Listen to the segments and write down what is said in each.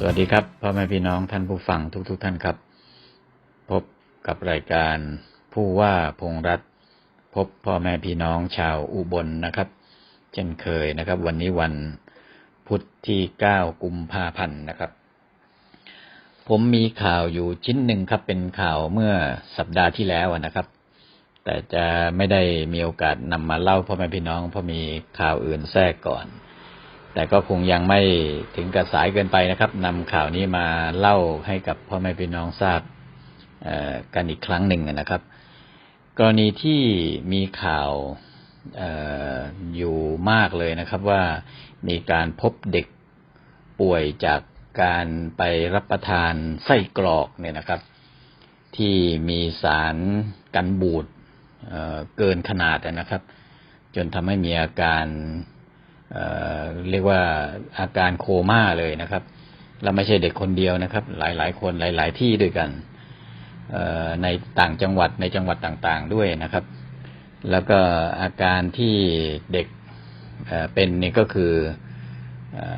สวัสดีครับพ่อแม่พี่น้องท่านผู้ฟังทุกๆทท่านครับ พบกับรายการผู้ว่าพงษ์รัฐพบพ่อแม่พี่น้องชาวอุบลนะครับ เช่นเคยนะครับ วันนี้วันพุธที่เก้ากุมภาพันธ์นะครับ ผมมีข่าวอยู่ชิ้นหนึ่งครับ เป็นข่าวเมื่อสัปดาห์ที่แล้วนะครับ แต่จะไม่ได้มีโอกาสนำมาเล่าพ่อแม่พี่น้องเพราะมีข่าวอื่นแทรกก่อน แต่ก็คงยังไม่ถึงกับสายเกินไปนะครับนำข่าวนี้มาเล่าให้กับพ่อแม่พี่น้องทราบกันอีกครั้งหนึ่งนะครับ กรณีที่มีข่าวออยู่มากเลยนะครับว่ามีการพบเด็กป่วยจากการไปรับประทานไส้กรอกเนี่ยนะครับ ที่มีสารกันบูดเเกินขนาดนะครับ จนทำให้มีอาการ เรียกว่าอาการโคม่าเลยนะครับแล้วไม่ใช่เด็กคนเดียวนะครับ หลายๆ คนหลาย ๆ ที่ด้วยกันในต่างจังหวัดในจังหวัดต่างๆด้วยนะครับ แล้วก็อาการที่เด็กเป็นนี่ก็คือ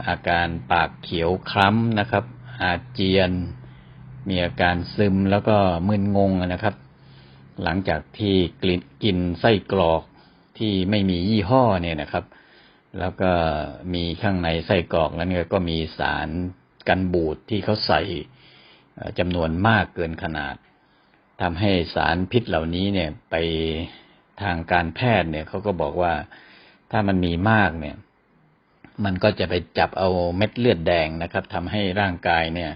อาการปากเขียวคล้ำนะครับ อาเจียน มีอาการซึมแล้วก็มึนงงนะครับ หลังจากที่กลิ่นกินไส้กรอกที่ไม่มียี่ห้อเนี่ยนะครับ แล้วก็มีข้างในไส้กรอกนั้นก็มีสารกันบูดที่เขาใส่จำนวนมากเกินขนาดทำให้สารพิษเหล่านี้เนี่ยไปทางการแพทย์เนี่ยเขาก็บอกว่าถ้ามันมีมากเนี่ย มันก็จะไปจับเอาเม็ดเลือดแดงนะครับทำให้ร่างกายเนี่ย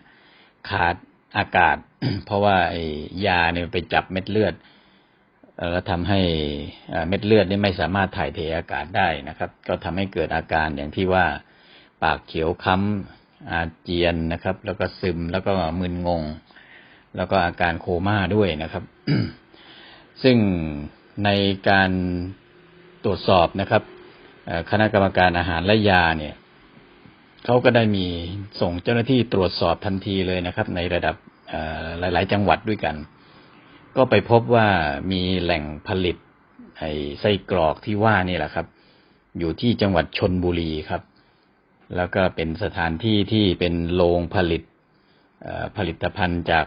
ขาดอากาศ เพราะว่าไอ้ยาเนี่ยไปจับเม็ดเลือด แล้วทำให้เม็ดเลือดนี่ไม่สามารถถ่ายเทอากาศได้นะครับ ก็ทำให้เกิดอาการอย่างที่ว่าปากเขียวค้ำอาเจียนนะครับ แล้วก็ซึมแล้วก็มึนงง แล้วก็อาการโคม่าด้วยนะครับ ซึ่งในการตรวจสอบนะครับคณะกรรมการอาหารและยาเนี่ยเขาก็ได้มีส่งเจ้าหน้าที่ตรวจสอบทันทีเลยนะครับ ในระดับหลาย ๆ จังหวัดด้วยกัน ก็ไปพบว่ามีแหล่งผลิต ไอ้ไส้กรอกที่ว่านี่แหละครับ อยู่ที่จังหวัดชนบุรีครับ แล้วก็เป็นสถานที่ที่เป็นโรงผลิตผลิตภัณฑ์จาก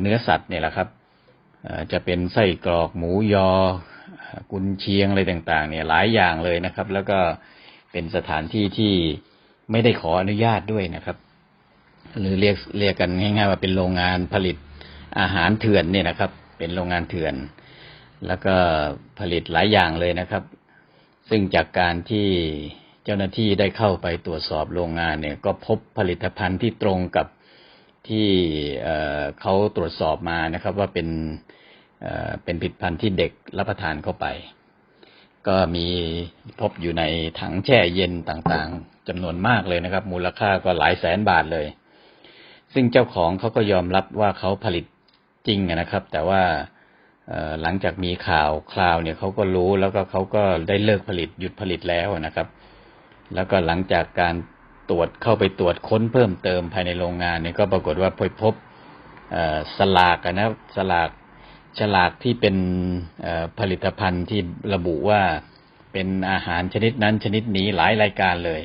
เนื้อสัตว์เนี่ยแหละครับจะเป็นไส้กรอกหมูยอ กุนเชียงอะไรต่าง ๆ เนี่ยหลายอย่างเลยนะครับ แล้วก็เป็นสถานที่ที่ไม่ได้ขออนุญาตด้วยนะครับ หรือเรียกเรียกกันง่ายๆว่าเป็นโรงงานผลิตอาหารเถื่อนเนี่ยนะครับ เป็นโรงงานเถื่อน แล้วก็ผลิตหลายอย่างเลยนะครับ ซึ่งจากการที่เจ้าหน้าที่ได้เข้าไปตรวจสอบโรงงานเนี่ย ก็พบผลิตภัณฑ์ที่ตรงกับที่เขาตรวจสอบมานะครับ ว่าเป็นเป็นผลิตภัณฑ์ที่เด็กรับประทานเข้าไป ก็มีพบอยู่ในถังแช่เย็นต่างๆจำนวนมากเลยนะครับ มูลค่าก็หลายแสนบาทเลย ซึ่งเจ้าของเขาก็ยอมรับว่าเขาผลิต จริงนะครับ แต่ว่าหลังจากมีข่าวคราวเนี่ยเขาก็รู้แล้วก็เขาก็ได้เลิกผลิตหยุดผลิตแล้วนะครับ แล้วก็หลังจากการตรวจเข้าไปตรวจค้นเพิ่มเติมภายในโรงงานเนี่ยก็ปรากฏว่าพบพบสลากนะสลากฉลากที่เป็นผลิตภัณฑ์ที่ระบุว่าเป็นอาหารชนิดนั้นชนิดนี้หลายรายการเลย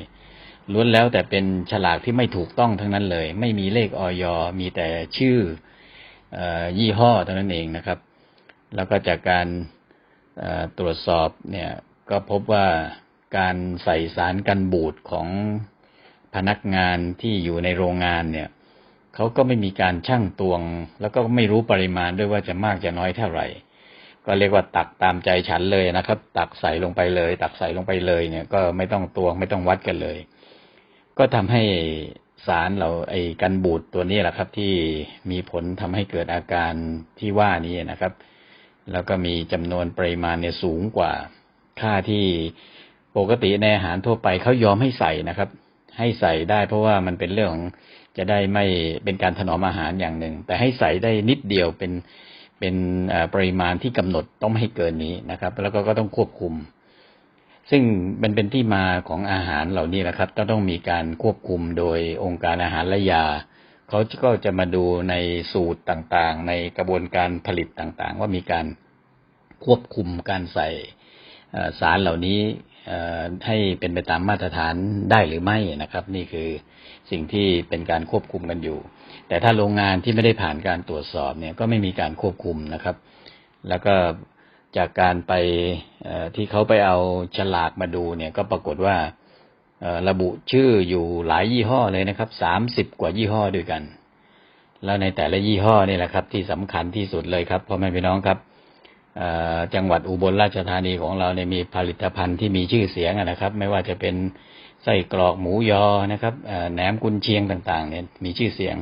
ล้วนแล้วแต่เป็นฉลากที่ไม่ถูกต้องทั้งนั้นเลย ไม่มีเลขออยมีแต่ชื่อ ยี่ห้อเท่านั้นเองนะครับ แล้วก็จากการตรวจสอบเนี่ยก็พบว่าการใส่สารกันบูดของพนักงานที่อยู่ในโรงงานเนี่ยเขาก็ไม่มีการชั่งตวง แล้วก็ไม่รู้ปริมาณด้วยว่าจะมากจะน้อยเท่าไหร่ ก็เรียกว่าตักตามใจฉันเลยนะครับ ตักใส่ลงไปเลย ตักใส่ลงไปเลยเนี่ย ก็ไม่ต้องตวงไม่ต้องวัดกันเลย ก็ทำให้ สารเราไอ้กันบูดตัวนี้แหละครับ ที่มีผลทำให้เกิดอาการที่ว่านี้นะครับ แล้วก็มีจำนวนปริมาณเนี่ยสูงกว่าค่าที่ปกติในอาหารทั่วไปเขายอมให้ใส่นะครับ ให้ใส่ได้เพราะว่ามันเป็นเรื่องของจะได้ไม่เป็นการถนอมอาหารอย่างหนึ่ง แต่ให้ใส่ได้นิดเดียวเป็นเป็นอ่อปริมาณที่กำหนดต้องไม่ให้เกินนี้นะครับ แล้วก็ก็ต้องควบคุม ซึ่งมันเป็นที่มาของอาหารเหล่านี้แหละครับต้องต้องมีการควบคุมโดยองค์การอาหารและยาเขาก็จะมาดูในสูตรต่างๆ ในกระบวนการผลิตต่างๆ ว่ามีการควบคุมการใส่สารเหล่านี้ให้เป็นไปตามมาตรฐานได้หรือไม่นะครับ นี่คือสิ่งที่เป็นการควบคุมกันอยู่ แต่ถ้าโรงงานที่ไม่ได้ผ่านการตรวจสอบเนี่ยก็ไม่มีการควบคุมนะครับ แล้วก็ จากการไปที่เขาไปเอาฉลากมาดูเนี่ยก็ปรากฏว่าระบุชื่ออยู่หลายยี่ห้อเลยนะครับสามสิบกว่ายี่ห้อด้วยกัน แล้วในแต่ละยี่ห้อนี่แหละครับ ที่สำคัญที่สุดเลยครับพ่อแม่พี่น้องครับจังหวัดอุบลราชธานีของเราเนี่ยมีผลิตภัณฑ์ที่มีชื่อเสียงนะครับ ไม่ว่าจะเป็นไส้กรอกหมูยอนะครับแหนมกุนเชียงต่างๆ เนี่ยมีชื่อเสียง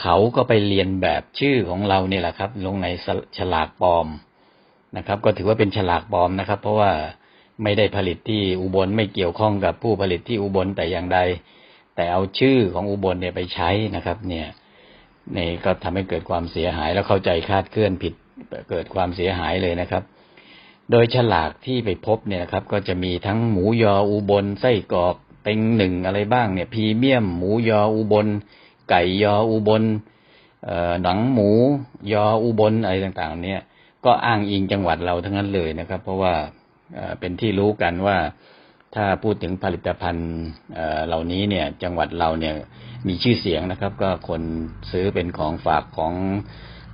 เขาก็ไปเรียนแบบชื่อของเราเนี่ยแหละครับ ลงในฉลากปลอม นะครับ ก็ถือว่าเป็นฉลากปลอมนะครับ เพราะว่าไม่ได้ผลิตที่อุบลไม่เกี่ยวข้องกับผู้ผลิตที่อุบลแต่อย่างใด แต่เอาชื่อของอุบลเนี่ยไปใช้นะครับ เนี่ยนี่ก็ทำให้เกิดความเสียหายแล้วเข้าใจคาดเคลื่อนผิดเกิดความเสียหายเลยนะครับ โดยฉลากที่ไปพบเนี่ยนะครับ ก็จะมีทั้งหมูยออุบลไส้กรอกเต็งหนึ่งอะไรบ้างเนี่ยพรีเมียม หมูยออุบล ไก่ยออุบลหนังหมูยออุบลอะไรต่างๆ เนี่ย ก็อ้างอิงจังหวัดเราทั้งนั้นเลยนะครับ เพราะว่าเป็นที่รู้กันว่าถ้าพูดถึงผลิตภัณฑ์เหล่านี้เนี่ยจังหวัดเราเนี่ยมีชื่อเสียงนะครับ ก็คนซื้อเป็นของฝากของ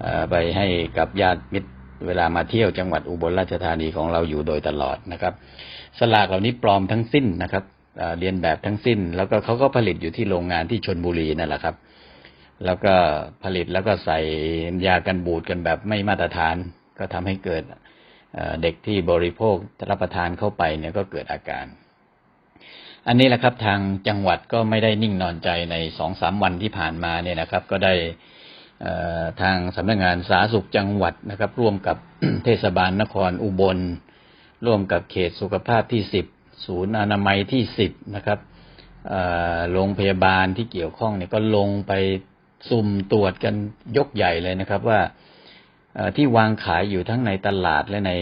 อไปให้กับญาติมิตรเวลามาเที่ยวจังหวัดอุบลราชธานีของเราอยู่โดยตลอดนะครับ สลากเหล่านี้ปลอมทั้งสิ้นนะครับเรียนแบบทั้งสิ้น แล้วก็เขาก็ผลิตอยู่ที่โรงงานที่ชนบุรีนั่นแหละครับ แล้วก็ผลิตแล้วก็ใส่ยากันบูดกันแบบไม่มาตรฐาน ก็ทำให้เกิดเด็กที่บริโภครับประทานเข้าไปเนี่ยก็เกิดอาการ อันนี้แหละครับทางจังหวัดก็ไม่ได้นิ่งนอนใจในสองสามวันที่ผ่านมาเนี่ยนะครับ ก็ได้ทางสำนักงานสาธารณสุขจังหวัดนะครับ ร่วมกับเทศบาลนครอุบล ร่วมกับเขตสุขภาพที่สิบศูนย์อนามัยที่สิบนะครับโรงพยาบาลที่เกี่ยวข้องเนี่ยก็ลงไปสุ่มตรวจกันยกใหญ่เลยนะครับว่า ที่วางขายอยู่ทั้งในตลาดและใน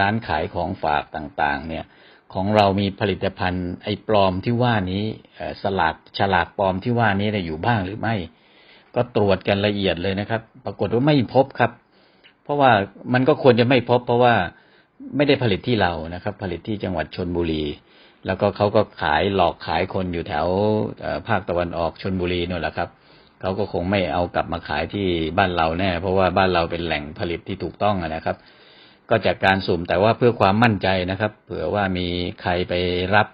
ร้านขายของฝากต่างๆ เนี่ย ของเรามีผลิตภัณฑ์ไอ้ปลอมที่ว่านี้สลากฉลากปลอมที่ว่านี้อยู่บ้างหรือไม่ ก็ตรวจกันละเอียดเลยนะครับ ปรากฏว่าไม่พบครับ เพราะว่ามันก็ควรจะไม่พบ เพราะว่าไม่ได้ผลิตที่เรานะครับ ผลิตที่จังหวัดชนบุรี แล้วก็เขาก็ขายหลอกขายคนอยู่แถวภาคตะวันออกชนบุรีนู่นแหละครับ เขาก็คงไม่เอากลับมาขายที่บ้านเราแน่ เพราะว่าบ้านเราเป็นแหล่งผลิตที่ถูกต้องนะครับ ก็จากการสุ่มแต่ว่าเพื่อความมั่นใจนะครับ เผื่อว่ามีใครไปรับ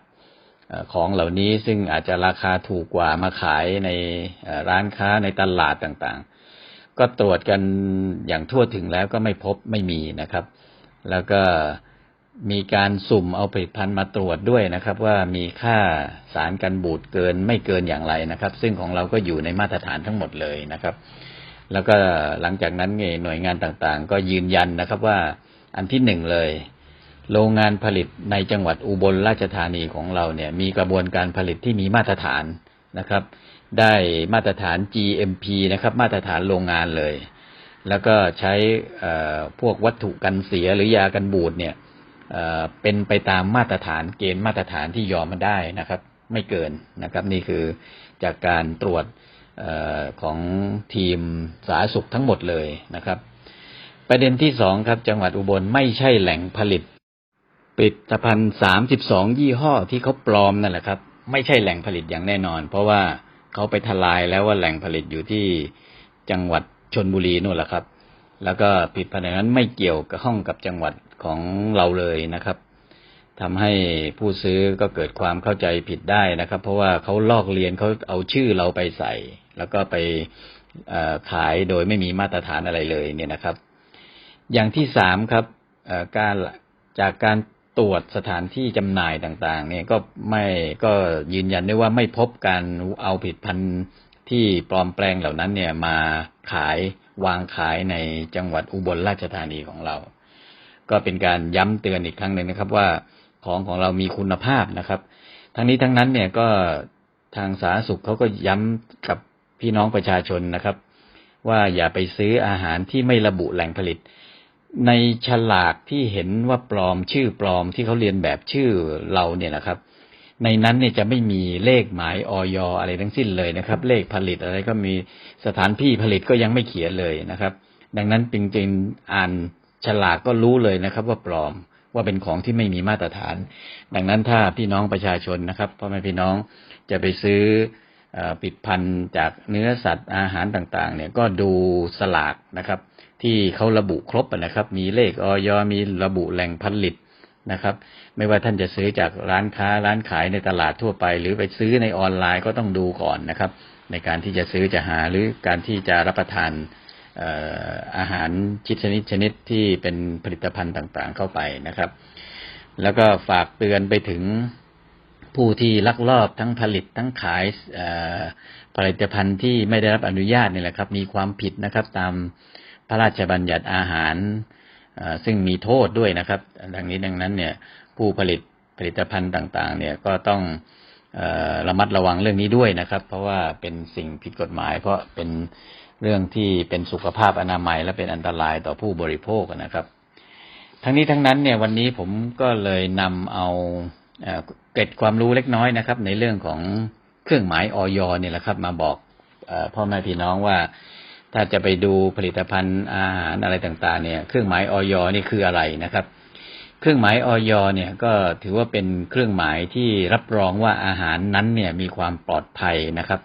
ของเหล่านี้ซึ่งอาจจะราคาถูกกว่ามาขายในร้านค้าในตลาดต่างๆ ก็ตรวจกันอย่างทั่วถึงแล้วก็ไม่พบไม่มีนะครับ แล้วก็ มีการสุ่มเอาผลิตภัณฑ์มาตรวจด้วยนะครับ ว่ามีค่าสารกันบูดเกินไม่เกินอย่างไรนะครับ ซึ่งของเราก็อยู่ในมาตรฐานทั้งหมดเลยนะครับ แล้วก็หลังจากนั้นหน่วยงานต่างๆ ก็ยืนยันนะครับว่าอันที่หนึ่งเลย โรงงานผลิตในจังหวัดอุบลราชธานีของเราเนี่ย มีกระบวนการผลิตที่มีมาตรฐานนะครับ ได้มาตรฐาน GMP นะครับ มาตรฐานโรงงานเลย แล้วก็ใช้พวกวัตถุกันเสียหรือยากันบูดเนี่ย เป็นไปตามมาตรฐานเกณฑ์มาตรฐานที่ยอมมาได้นะครับ ไม่เกินนะครับ นี่คือจากการตรวจออของทีมสาธารณสุขทั้งหมดเลยนะครับ ประเด็นที่สองครับ จังหวัดอุบลไม่ใช่แหล่งผลิตผลิตภัณฑ์สามสิบสองยี่ห้อที่เขาปลอมนั่นแหละครับ ไม่ใช่แหล่งผลิตอย่างแน่นอน เพราะว่าเขาไปทลายแล้วว่าแหล่งผลิตอยู่ที่จังหวัดชนบุรีนู่นแหละครับ แล้วก็ผลิตภัณฑ์นั้นไม่เกี่ยวกับห้องกับจังหวัดของเราเลยนะครับทำให้ผู้ซื้อก็เกิดความเข้าใจผิดได้นะครับ เพราะว่าเขาลอกเลียนเขาเอาชื่อเราไปใส่ แล้วก็ไปขายโดยไม่มีมาตรฐานอะไรเลยเนี่ยนะครับ อย่างที่สามครับการจากการตรวจสถานที่จำหน่ายต่างๆ เนี่ยก็ไม่ก็ยืนยันได้ว่าไม่พบการเอาผลิตภัณฑ์ที่ปลอมแปลงเหล่านั้นเนี่ยมาขาย วางขายในจังหวัดอุบลราชธานีของเรา ก็เป็นการย้ำเตือนอีกครั้งหนึ่งนะครับ ว่าของของเรามีคุณภาพนะครับ ทั้งนี้ทั้งนั้นเนี่ยก็ทางสาธารณสุขเขาก็ย้ำกับพี่น้องประชาชนนะครับ ว่าอย่าไปซื้ออาหารที่ไม่ระบุแหล่งผลิต ในฉลากที่เห็นว่าปลอมชื่อปลอมที่เขาเรียนแบบชื่อเราเนี่ยนะครับ ในนั้นเนี่ยจะไม่มีเลขหมายออยอะไรทั้งสิ้นเลยนะครับ เลขผลิตอะไรก็มีสถานที่ผลิตก็ยังไม่เขียนเลยนะครับ ดังนั้นจริงๆอ่านฉลากก็รู้เลยนะครับ ว่าปลอมว่าเป็นของที่ไม่มีมาตรฐาน ดังนั้นถ้าพี่น้องประชาชนนะครับพ่อแม่พี่น้องจะไปซื้อเอ่อผลิดพันธุ์จากเนื้อสัตว์อาหารต่างๆ เนี่ยก็ดูสลากนะครับ ที่เขาระบุครบนะครับ มีเลขออยมีระบุแหล่งผลิต นะครับ ไม่ว่าท่านจะซื้อจากร้านค้าร้านขายในตลาดทั่วไป หรือไปซื้อในออนไลน์ก็ต้องดูก่อนนะครับ ในการที่จะซื้อจะหาหรือการที่จะรับประทานอาหารชิดชนิดชนิดที่เป็นผลิตภัณฑ์ต่างๆเข้าไปนะครับ แล้วก็ฝากเตือนไปถึงผู้ที่ลักลอบทั้งผลิตทั้งขายผลิตภัณฑ์ที่ไม่ได้รับอนุญาตนี่แหละครับ มีความผิดนะครับ ตามพระราชบัญญัติอาหาร ซึ่งมีโทษด้วยนะครับ ดังนี้ดังนั้นเนี่ยผู้ผลิตผลิตภัณฑ์ต่างๆ เนี่ยก็ต้องอระมัดระวังเรื่องนี้ด้วยนะครับ เพราะว่าเป็นสิ่งผิดกฎหมาย เพราะเป็นเรื่องที่เป็นสุขภาพอนามัย และเป็นอันตรายต่อผู้บริโภคนะครับ ทั้งนี้ทั้งนั้นเนี่ยวันนี้ผมก็เลยนำเอาเอ่อเกร็ดความรู้เล็กน้อยนะครับ ในเรื่องของเครื่องหมายออยเนี่ยแหละครับ มาบอกอพ่อแม่พี่น้องว่า ถ้าจะไปดูผลิตภัณฑ์อาหารอะไรต่างๆ เนี่ย เครื่องหมายออยนี่คืออะไรนะครับ เครื่องหมายออยเนี่ยก็ถือว่าเป็นเครื่องหมายที่รับรองว่าอาหารนั้นเนี่ยมีความปลอดภัยนะครับ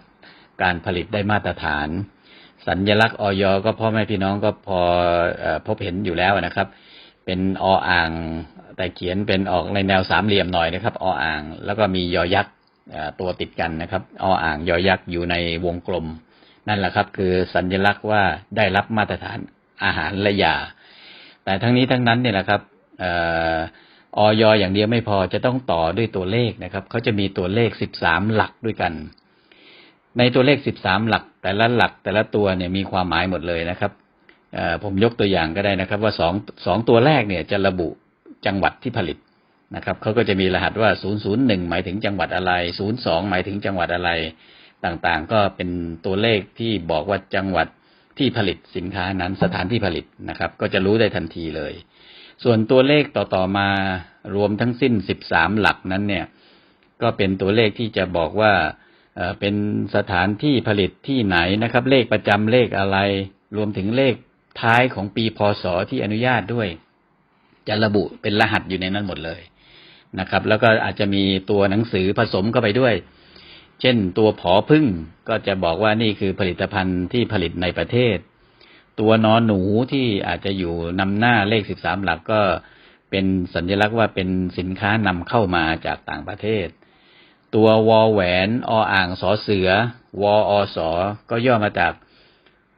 การผลิตได้มาตรฐาน สัญลักษณ์ออยก็พ่อแม่พี่น้องก็พออพบเห็นอยู่แล้วนะครับ เป็นออ่างแต่เขียนเป็นออกในแนวสามเหลี่ยมหน่อยนะครับ ออ่าง แล้วก็มียอยักษ์ตัวติดกันนะครับ ออ่างยอยักษ์อยู่ในวงกลม นั่นแหละครับ คือสัญลักษณ์ว่าได้รับมาตรฐานอาหารและยา แต่ทั้งนี้ทั้งนั้นเนี่ยแหละครับออยอย่างเดียวไม่พอจะต้องต่อด้วยตัวเลขนะครับเขาจะมีตัวเลขสิบสามหลักด้วยกัน ในตัวเลขสิบสามหลัก แต่ละหลักแต่ละตัวเนี่ยมีความหมายหมดเลยนะครับผมยกตัวอย่างก็ได้นะครับ ว่าสองสองตัวแรกเนี่ยจะระบุจังหวัดที่ผลิตนะครับเขาก็จะมีรหัสว่าศูนย์ศูนย์หนึ่งหมายถึงจังหวัดอะไรศูนย์สองหมายถึงจังหวัดอะไร ต่างๆ ก็เป็นตัวเลขที่บอกว่าจังหวัดที่ผลิตสินค้านั้นสถานที่ผลิตนะครับ ก็จะรู้ได้ทันทีเลย ส่วนตัวเลขต่อๆมารวมทั้งสิ้น 13 หลักนั้นเนี่ย ก็เป็นตัวเลขที่จะบอกว่าเอ่อเป็นสถานที่ผลิตที่ไหนนะครับ เลขประจำเลขอะไร รวมถึงเลขท้ายของปีพศที่อนุญาตด้วย จะระบุเป็นรหัสอยู่ในนั้นหมดเลยนะครับ แล้วก็อาจจะมีตัวหนังสือผสมเข้าไปด้วย เช่นตัวผอพึ่งก็จะบอกว่านี่คือผลิตภัณฑ์ที่ผลิตในประเทศ ตัวนอนหนูที่อาจจะอยู่นำหน้าเลขสิบสามหลักก็เป็นสัญลักษณ์ว่าเป็นสินค้านำเข้ามาจากต่างประเทศ ตัววอแหวนออ่างสอเสือ วออสอก็ย่อมาจาก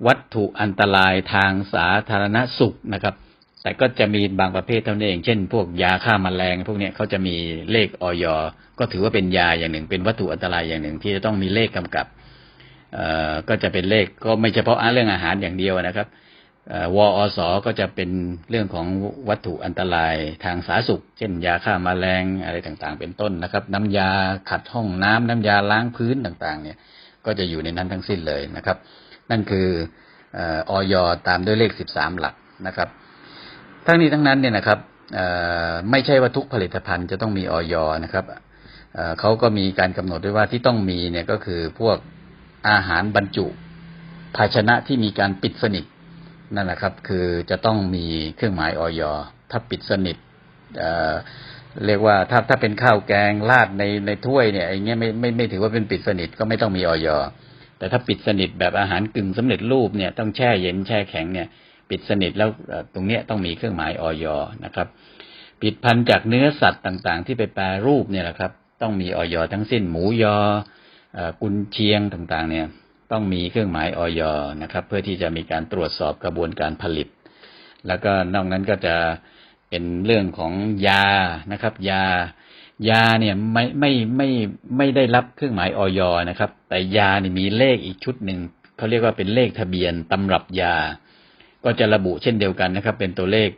วัตถุอันตรายทางสาธารณสุขนะครับ แต่ก็จะมีบางประเภทเท่านั้นเอง เช่น พวกยาฆ่าแมลง พวกเนี้ยเขาจะมีเลขออยก็ถือว่าเป็นยาอย่างหนึ่ง เป็นวัตถุอันตรายอย่างหนึ่ง ที่จะต้องมีเลขกำกับเอ่อก็จะเป็นเลขก็ไม่เฉพาะเรื่องอาหารอย่างเดียวนะครับเอ่อวอก็จะเป็นเรื่องของวัตถุอันตรายทางสาธารณสุข เช่น ยาฆ่ามาแมลงอะไรต่างๆ เป็นต้นนะครับ น้ำยาขัดห้องน้ำน้ำยาล้างพื้นต่างๆ เนี่ย ก็จะอยู่ในนั้นทั้งสิ้นเลยนะครับ นั่นคืออออยตามด้วยเลขสิบสามหลักนะครับ ทั้งนี้ทั้งนั้นเนี่ยนะครับไม่ใช่ว่าทุกผลิตภัณฑ์จะต้องมีออยนะครับเขาก็มีการกำหนดด้วยว่าที่ต้องมีเนี่ยก็คือพวกอาหารบรรจุ ภาชนะที่มีการปิดสนิทนั่นแหละครับ คือจะต้องมีเครื่องหมายออยถ้าปิดสนิทเเรียกว่าถ้าถ้าเป็นข้าวแกงราดในในถ้วยเนี่ยไอ้เงี้ยไม่ไม่ไม่ถือว่าเป็นปิดสนิทก็ไม่ต้องมีออยแต่ถ้าปิดสนิทแบบอาหารกึ่งสำเร็จรูปเนี่ยต้องแช่เย็นแช่แข็งเนี่ย ปิดสนิทแล้วตรงเนี้ยต้องมีเครื่องหมายออยนะครับ ปิดพันจากเนื้อสัตว์ต่างๆ ที่ไปแปรรูปเนี่ยแหละครับ ต้องมีออยทั้งสิ้นหมูยอกุนเชียงต่างๆ เนี่ย ต้องมีเครื่องหมายออยนะครับ เพื่อที่จะมีการตรวจสอบกระบวนการผลิต แล้วก็นอกนั้นก็จะเป็นเรื่องของยานะครับ ยายาเนี่ยไม่ไม่ไม่ไม่ได้รับเครื่องหมายออยนะครับ แต่ยานี่มีเลขอีกชุดหนึ่งเขาเรียกว่าเป็นเลขทะเบียนตำรับยา ก็จะระบุเช่นเดียวกันนะครับ เป็นตัวเลข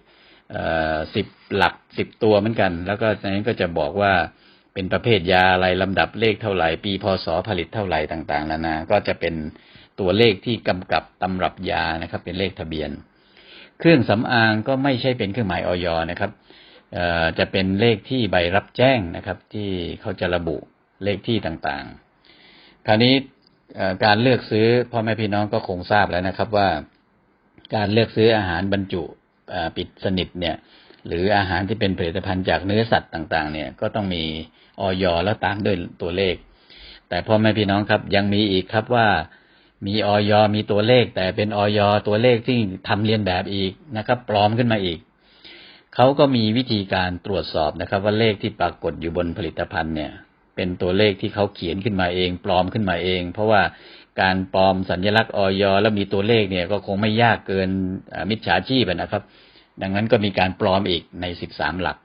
สิบหลักสิบตัวเหมือนกัน แล้วก็ในนั้นก็จะบอกว่าเป็นประเภทยาอะไรลำดับเลขเท่าไหร่ ปีพศผลิตเท่าไหร่ต่างๆนานา ก็จะเป็นตัวเลขที่กำกับตำรับยานะครับ เป็นเลขทะเบียน เครื่องสำอางก็ไม่ใช่เป็นเครื่องหมายออยนะครับจะเป็นเลขที่ใบรับแจ้งนะครับ ที่เขาจะระบุเลขที่ต่างๆ คราวนี้การเลือกซื้อพ่อแม่พี่น้องก็คงทราบแล้วนะครับว่า การเลือกซื้ออาหารบรรจุปิดสนิทเนี่ย หรืออาหารที่เป็นผลิตภัณฑ์จากเนื้อสัตว์ต่าง ๆ เนี่ยก็ต้องมีออยแล้วตามด้วยตัวเลข แต่พ่อแม่พี่น้องครับยังมีอีกครับว่ามีออยมีตัวเลข แต่เป็นออยตัวเลขที่ทำเลียนแบบอีกนะครับ ปลอมขึ้นมาอีกเขาก็มีวิธีการตรวจสอบนะครับ ว่าเลขที่ปรากฏอยู่บนผลิตภัณฑ์เนี่ย เป็นตัวเลขที่เขาเขียนขึ้นมาเอง ปลอมขึ้นมาเอง เพราะว่า การปลอมสัญลักษณ์ออยแล้วมีตัวเลขเนี่ยก็คงไม่ยากเกินมิจฉาชีพนะครับ ดังนั้นก็มีการปลอมอีกใน 13 หลัก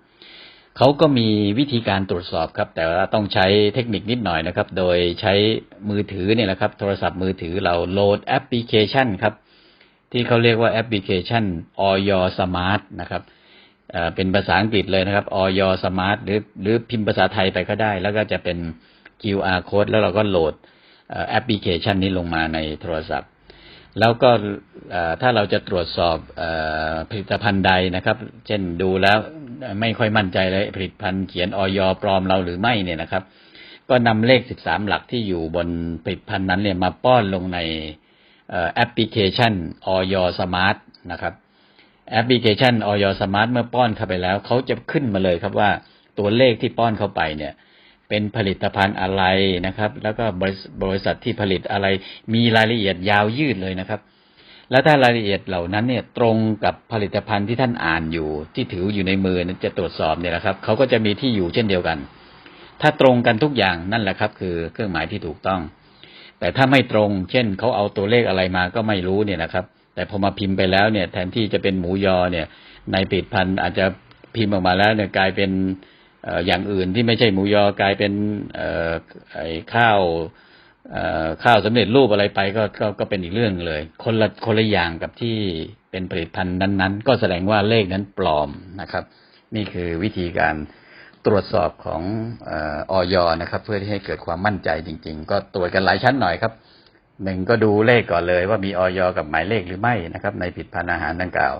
เขาก็มีวิธีการตรวจสอบครับ แต่ว่าต้องใช้เทคนิคนิดหน่อยนะครับ โดยใช้มือถือเนี่ยแหละครับ โทรศัพท์มือถือเราโหลดแอปพลิเคชันครับ ที่เขาเรียกว่าแอปพลิเคชันออยสมาร์ทนะครับเป็นภาษาอังกฤษเลยนะครับออยสมาร์ทหรือหรือพิมพ์ภาษาไทยไปก็ได้ แล้วก็จะเป็น QR code แล้วเราก็โหลด แอปพลิเคชันนี้ลงมาในโทรศัพท์ แล้วก็ถ้าเราจะตรวจสอบอผลิตภัณฑ์ใดนะครับ เช่นดูแล้วไม่ค่อยมั่นใจเลยผลิตภัณฑ์เขียนออยปลอมเราหรือไม่เนี่ยนะครับ ก็นำเลข 13 หลักที่อยู่บนผลิตภัณฑ์นั้นเนี่ยมาป้อนลงในแอปพลิเคชันออยสมาร์ทนะครับแอปพลิเคชันออยสมาร์ทเมื่อป้อนเข้าไปแล้ว เขาจะขึ้นมาเลยครับว่าตัวเลขที่ป้อนเข้าไปเนี่ย เป็นผลิตภัณฑ์อะไรนะครับ แล้วก็บริษบริษัทที่ผลิตอะไรมีรายละเอียดยาวยืดเลยนะครับ แล้วถ้ารายละเอียดเหล่านั้นเนี่ยตรงกับผลิตภัณฑ์ที่ท่านอ่านอยู่ ที่ถืออยู่ในมือนั้นจะตรวจสอบเนี่ยนะครับเขาก็จะมีที่อยู่เช่นเดียวกัน ถ้าตรงกันทุกอย่างนั่นแหละครับ คือเครื่องหมายที่ถูกต้อง แต่ถ้าไม่ตรง เช่นเขาเอาตัวเลขอะไรมาก็ไม่รู้เนี่ยนะครับ แต่พอมาพิมพ์ไปแล้วเนี่ย แทนที่จะเป็นหมูยอเนี่ย ในผลิตภัณฑ์อาจจะพิมพ์ออกมาแล้วเนี่ยกลายเป็น อย่างอื่นที่ไม่ใช่หมูยอกลายเป็นไอ้ข้าวข้าวสำเร็จรูปอะไรไปก็ก็ก็เป็นอีกเรื่องเลย คนละคนละอย่างกับที่เป็นผลิตภัณฑ์นั้น ๆ ก็แสดงว่าเลขนั้นปลอมนะครับ นี่คือวิธีการตรวจสอบของออยนะครับ เพื่อที่ให้เกิดความมั่นใจจริง ๆ ก็ตรวจกันหลายชั้นหน่อยครับหนึ่งก็ดูเลขก่อนเลยว่ามีออยกับหมายเลขหรือไม่นะครับ ในผลิดพันธ์อาหารดังกล่าว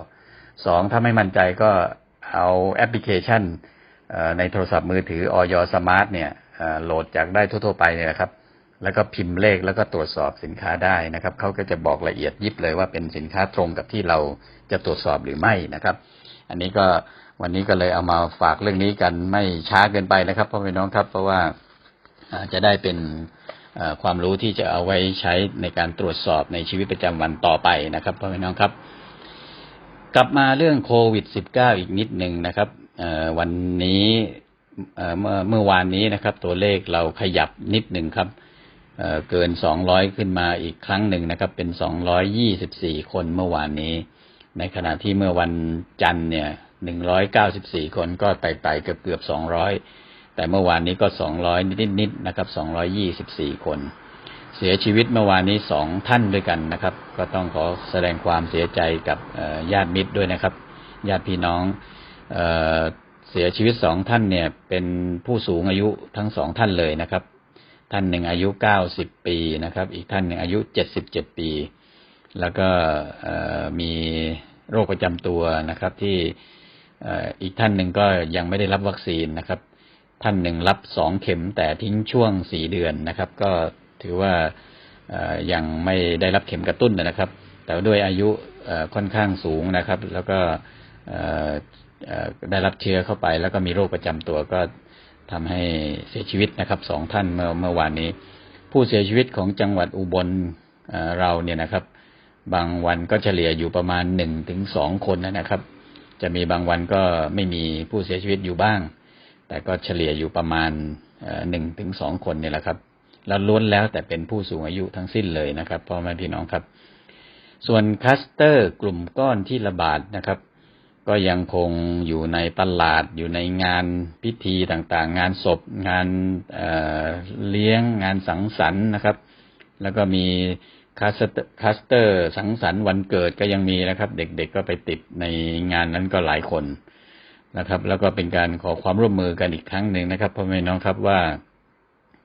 สองถ้าไม่มั่นใจก็เอาแอปพลิเคชัน ในโทรศัพท์มือถือออยสมาร์ทเนี่ยโหลดจากได้ทั่ว ๆ ไปเนี่ยนะครับ แล้วก็พิมพ์เลขแล้วก็ตรวจสอบสินค้าได้นะครับเขาก็จะบอกละเอียดยิบเลยว่าเป็นสินค้าตรงกับที่เราจะตรวจสอบหรือไม่นะครับ อันนี้ก็วันนี้ก็เลยเอามาฝากเรื่องนี้กันไม่ช้าเกินไปนะครับพ่อพี่น้องครับ เพราะว่าจะได้เป็นความรู้ที่จะเอาไว้ใช้ในการตรวจสอบในชีวิตประจำวันต่อไปนะครับพ่อแม่น้องครับ กลับมาเรื่องโควิด -19 อีกนิดหนึ่งนะครับ วันนี้เมื่อเมื่อวานนี้นะครับ ตัวเลขเราขยับนิดหนึ่งครับเอ่อเกิน200ขึ้นมาอีกครั้งหนึ่งนะครับ เป็น224คนเมื่อวานนี้ ในขณะที่เมื่อวันจันทร์เนี่ย194คนก็ไต่ๆเกือบเกือบ200แต่เมื่อวานนี้ก็200นิดๆนะครับ224คน เสียชีวิตเมื่อวานนี้สองท่านด้วยกันนะครับ ก็ต้องขอแสดงความเสียใจกับญาติมิตรด้วยนะครับ ญาติพี่น้อง เสียชีวิตสองท่านเนี่ย เป็นผู้สูงอายุทั้งสองท่านเลยนะครับ ท่านหนึ่งอายุ90ปีนะครับ อีกท่านหนึ่งอายุ77ปี แล้วก็มีโรคประจำตัวนะครับ ที่อีกท่านหนึ่งก็ยังไม่ได้รับวัคซีนนะครับ ท่านหนึ่งรับสองเข็มแต่ทิ้งช่วงสี่เดือนนะครับ ก็ถือว่ายังไม่ได้รับเข็มกระตุ้นนะครับ แต่ด้วยอายุค่อนข้างสูงนะครับ แล้วก็ ได้รับเชื้อเข้าไป แล้วก็มีโรคประจำตัวก็ทำให้เสียชีวิตนะครับสองท่านเมื่อเมื่อวานนี้ ผู้เสียชีวิตของจังหวัดอุบลเอ่อเราเนี่ยนะครับ บางวันก็เฉลี่ยอยู่ประมาณหนึ่งถึงสองคนนะครับ จะมีบางวันก็ไม่มีผู้เสียชีวิตอยู่บ้าง แต่ก็เฉลี่ยอยู่ประมาณหนึ่งถึงสองคนเนี่ยแหละครับ แล้วล้วนแล้วแต่เป็นผู้สูงอายุทั้งสิ้นเลยนะครับพ่อแม่พี่น้องครับ ส่วนคลัสเตอร์กลุ่มก้อนที่ระบาดนะครับ ก็ยังคงอยู่ในตลาดอยู่ในงานพิธีต่างๆ งานศพ งานเเลี้ยงงานสังสรรค์นะครับ แล้วก็มีคลัสต์คลัสเตอร์สังสรรค์วันเกิดก็ยังมีนะครับ เด็กๆก็ไปติดในงานนั้นก็หลายคนนะครับ แล้วก็เป็นการขอความร่วมมือกันอีกครั้งหนึ่งนะครับพ่อแม่น้องครับว่า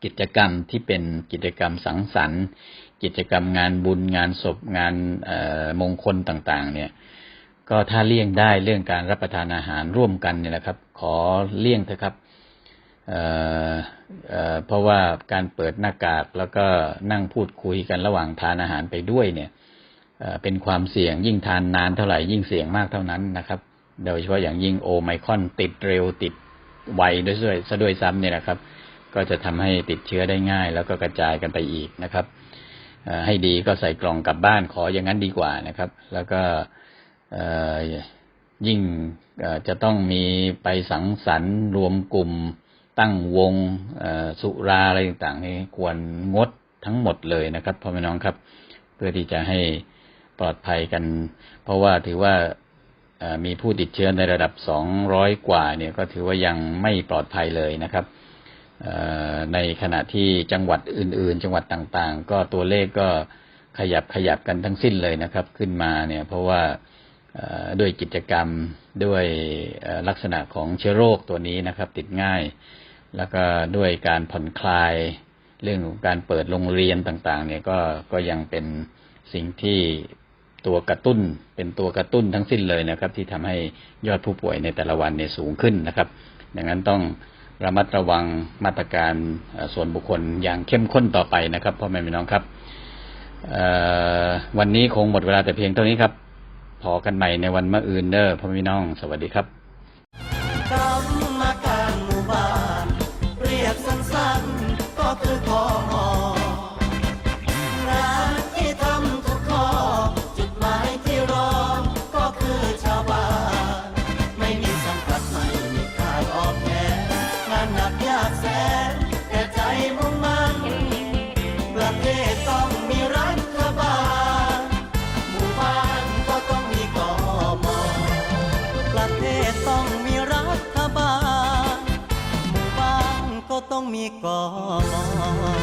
กิจกรรมที่เป็นกิจกรรมสังสรรค์ กิจกรรมงานบุญงานศพงานมงคลต่าง ๆ เนี่ย ก็ถ้าเลี่ยงได้เรื่องการรับประทานอาหารร่วมกันเนี่ยนะครับ ขอเลี่ยงเถอะครับเอ่อเเพราะว่าการเปิดหน้ากากแล้วก็นั่งพูดคุยกันระหว่างทานอาหารไปด้วยเนี่ยเเป็นความเสี่ยงยิ่งทานนานเท่าไหร่ยิ่งเสี่ยงมากเท่านั้นนะครับ โดยเฉพาะอย่างยิ่งโอไมคอนติดเร็วติดไวด้วยด้วยซะด้วยซ้ำเนี่ยนะครับ ก็จะทำให้ติดเชื้อได้ง่าย แล้วก็กระจายกันไปอีกนะครับให้ดีก็ใส่กล่องกลับบ้านขออย่างนั้นดีกว่านะครับ แล้วก็ ยิ่งจะต้องมีไปสังสรรค์รวมกลุ่มตั้งวงสุราอะไรต่างๆนี่ควรงดทั้งหมดเลยนะครับพ่อแม่น้องครับ เพื่อที่จะให้ปลอดภัยกัน เพราะว่าถือว่ามีผู้ติดเชื้อในระดับ 200 กว่าเนี่ยก็ถือว่ายังไม่ปลอดภัยเลยนะครับในขณะที่จังหวัดอื่น ๆ จังหวัดต่างๆ ก็ตัวเลขก็ขยับขยับกันทั้งสิ้นเลยนะครับ ขึ้นมาเนี่ย เพราะว่า ด้วยกิจกรรมด้วยลักษณะของเชื้อโรคตัวนี้นะครับ ติดง่าย แล้วก็ด้วยการผ่อนคลาย เรื่องของการเปิดโรงเรียนต่างๆ เนี่ยก็ก็ยังเป็นสิ่งที่ตัวกระตุ้นเป็นตัวกระตุ้นทั้งสิ้นเลยนะครับ ที่ทำให้ยอดผู้ป่วยในแต่ละวันเนี่ยสูงขึ้นนะครับ ดังนั้นต้องระมัดระวังมาตรการส่วนบุคคลอย่างเข้มข้นต่อไปนะครับพ่อแม่พี่น้องครับวันนี้คงหมดเวลาแต่เพียงเท่านี้ครับ พอกันใหม่ในวันมะอื่นเด้อพ่อพี่น้อง สวัสดีครับ ก็มองมีกม